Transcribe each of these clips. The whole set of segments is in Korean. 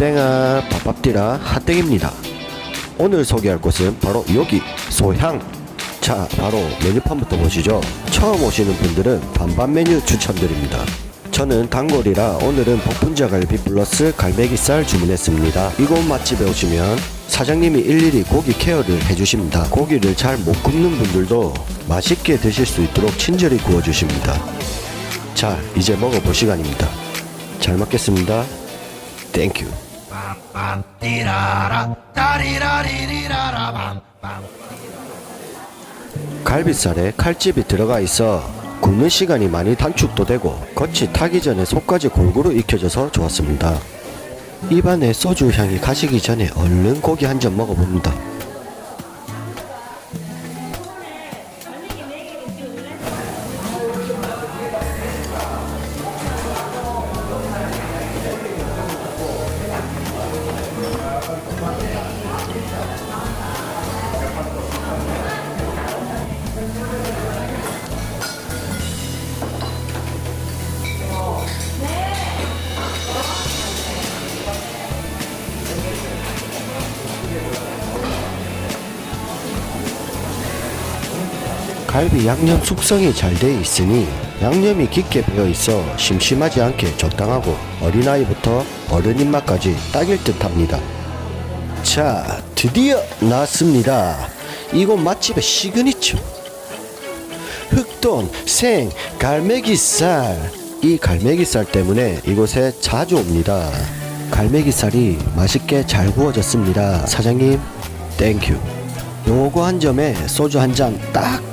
땡아 밥밥디라 핫땡입니다. 오늘 소개할 곳은 바로 여기 소향. 자, 바로 메뉴판부터 보시죠. 처음 오시는 분들은 반반 메뉴 추천드립니다. 저는 단골이라 오늘은 복분자 갈비 플러스 갈매기살 주문했습니다. 이곳 맛집에 오시면 사장님이 일일이 고기 케어를 해주십니다. 고기를 잘 못 굽는 분들도 맛있게 드실 수 있도록 친절히 구워주십니다. 자, 이제 먹어볼 시간입니다. 잘 먹겠습니다. 땡큐. 갈비살에 칼집이 들어가 있어 굽는 시간이 많이 단축도 되고 겉이 타기 전에 속까지 골고루 익혀져서 좋았습니다. 입안에 소주 향이 가시기 전에 얼른 고기 한 점 먹어봅니다. 갈비 양념 숙성이 잘돼 있으니 양념이 깊게 배어 있어 심심하지 않게 적당하고 어린아이부터 어른 입맛까지 딱일 듯 합니다. 자, 드디어 나왔습니다. 이곳 맛집의 시그니처. 흑돈, 생, 갈매기살. 이 갈매기살 때문에 이곳에 자주 옵니다. 갈매기살이 맛있게 잘 구워졌습니다. 사장님, 땡큐. 요거 한 점에 소주 한 잔 딱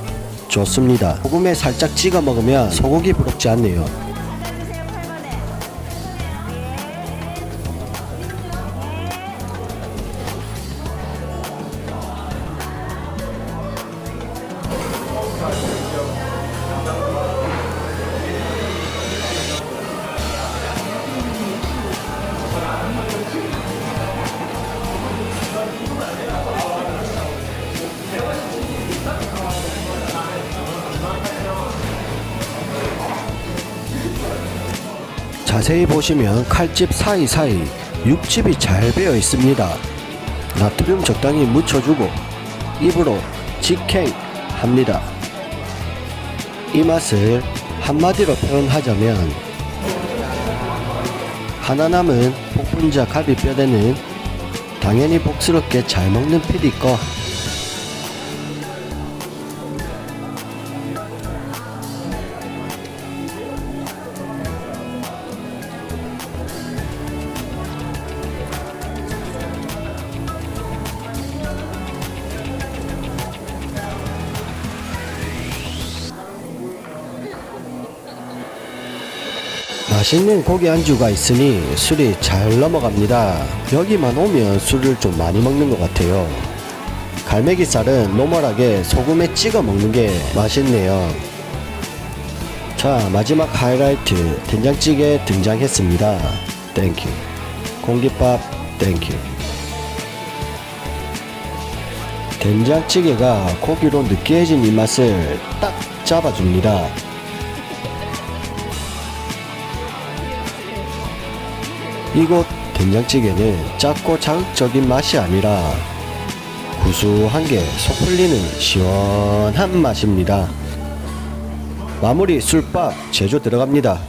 좋습니다. 소금에 살짝 찍어 먹으면 소고기 부럽지 않네요. 자세히 보시면 칼집 사이사이 육즙이 잘 배어 있습니다. 나트륨 적당히 묻혀주고 입으로 직행 합니다. 이 맛을 한마디로 표현하자면 하나 남은 복분자 갈비뼈대는 당연히 복스럽게 잘 먹는 피디 거 맛있는 고기 안주가 있으니 술이 잘 넘어갑니다. 여기만 오면 술을 좀 많이 먹는 것 같아요. 갈매기살은 노멀하게 소금에 찍어 먹는 게 맛있네요. 자, 마지막 하이라이트 된장찌개 등장했습니다. 땡큐. 공깃밥 땡큐. 된장찌개가 고기로 느끼해진 이 맛을 딱 잡아줍니다. 이곳 된장찌개는 작고 자극적인 맛이 아니라 구수한 게 속 풀리는 시원한 맛입니다. 마무리 술밥 제조 들어갑니다.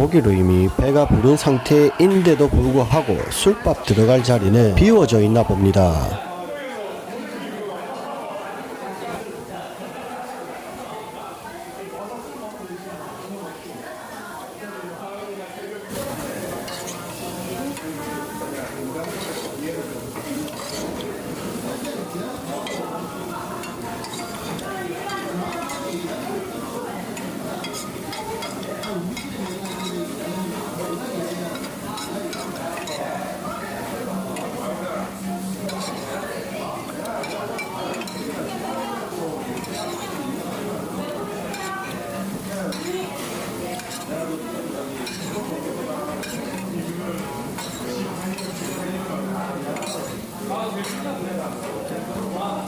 고기로 이미 배가 부른 상태인데도 불구하고 술밥 들어갈 자리는 비워져 있나 봅니다.